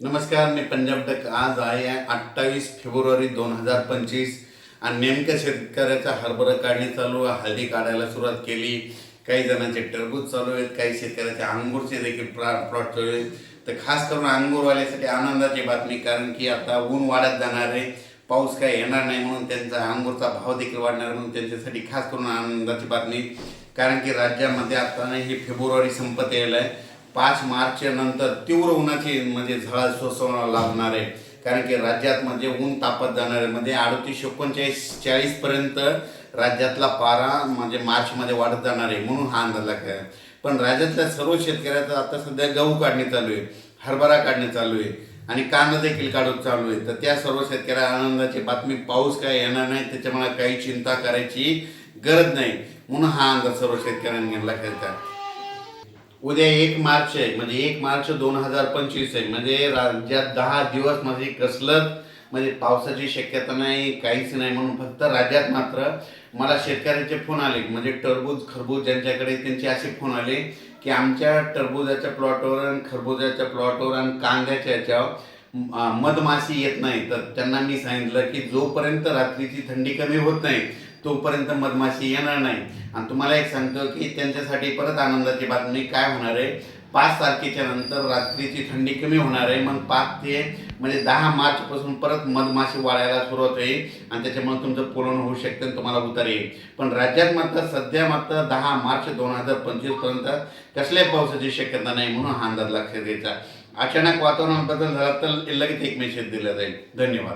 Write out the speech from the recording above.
नमस्कार मी पंजाब टक. आज आहे अठ्ठावीस फेब्रुवारी दोन हजार पंचवीस आणि नेमक्या शेतकऱ्याचा हरभरा काढणी चालू आहे हळदी काढायला सुरुवात केली. काही जणांचे टरबूज चालू आहेत काही शेतकऱ्याचे अंगूरचे देखील प्लॉट चालू आहेत. तर खास करून अंगूरवाल्यासाठी आनंदाची बातमी कारण की आता ऊन वाढत जाणार आहे. पाऊस काय येणार नाही म्हणून त्यांचा अंगूरचा भाव देखील वाढणार म्हणून त्यांच्यासाठी खास करून आनंदाची बातमी. कारण की राज्यामध्ये आता हे फेब्रुवारी संपत येईल आहे. पाच मार्चच्या नंतर तीव्र उन्हाची म्हणजे झळा सोसवणं लागणार आहे. कारण की राज्यात म्हणजे ऊन तापत जाणार आहे. म्हणजे अडतीस एकोणचाळीस चाळीस पर्यंत राज्यातला पारा म्हणजे मार्चमध्ये वाढत जाणार आहे म्हणून हा अंदाज लागला आहे. पण राज्यातल्या सर्व शेतकऱ्याचं आता सध्या गहू काढणे चालू आहे हरभरा काढणे चालू आहे आणि कांदा देखील काढून चालू आहे. तर त्या सर्व शेतकऱ्या आनंदाची बातमी पाऊस काय येणार नाही त्याच्यामुळे काही चिंता करायची गरज नाही म्हणून हा अंदाज सर्व शेतकऱ्यांनी घेतला खेळतात उद्या एक मार्च आहे. म्हणजे एक मार्च दोन हजार पंचवीस आहे. म्हणजे राज्यात दहा दिवस म्हणजे कसलत म्हणजे पावसाची शक्यता नाही काहीच नाही. म्हणून फक्त राज्यात मात्र मला शेतकऱ्यांचे फोन आले. म्हणजे टरबूज खरबूज ज्यांच्याकडे त्यांचे असे फोन आले की आमच्या टरबुजाच्या प्लॉटवर आणि खरबुजाच्या प्लॉटवर आणि कांद्याच्या याच्यावर मधमाशी येत नाही. तर त्यांना मी सांगितलं की जोपर्यंत रात्रीची थंडी कमी होत नाही तोपर्यंत मधमाशी येणार नाही. आणि तुम्हाला एक सांगतो की त्यांच्यासाठी परत आनंदाची बातमी काय होणार आहे? पाच तारखेच्या नंतर रात्रीची थंडी कमी होणार आहे. मग पाच ते म्हणजे दहा मार्चपासून परत मधमाशी वाळायला सुरुवात होईल. आणि त्याच्यामुळे तुमचं पोलन होऊ शकतं आणि तुम्हाला उतार येईल. पण राज्यात मात्र सध्या मात्र दहा मार्च दोन हजार पंचवीसपर्यंत कसल्याही पावसाची शक्यता नाही म्हणून हा अंदाज लक्षात द्यायचा अचानक वातावरण बदल झाला तर लगेच एक मेसेज दिला जाईल. धन्यवाद.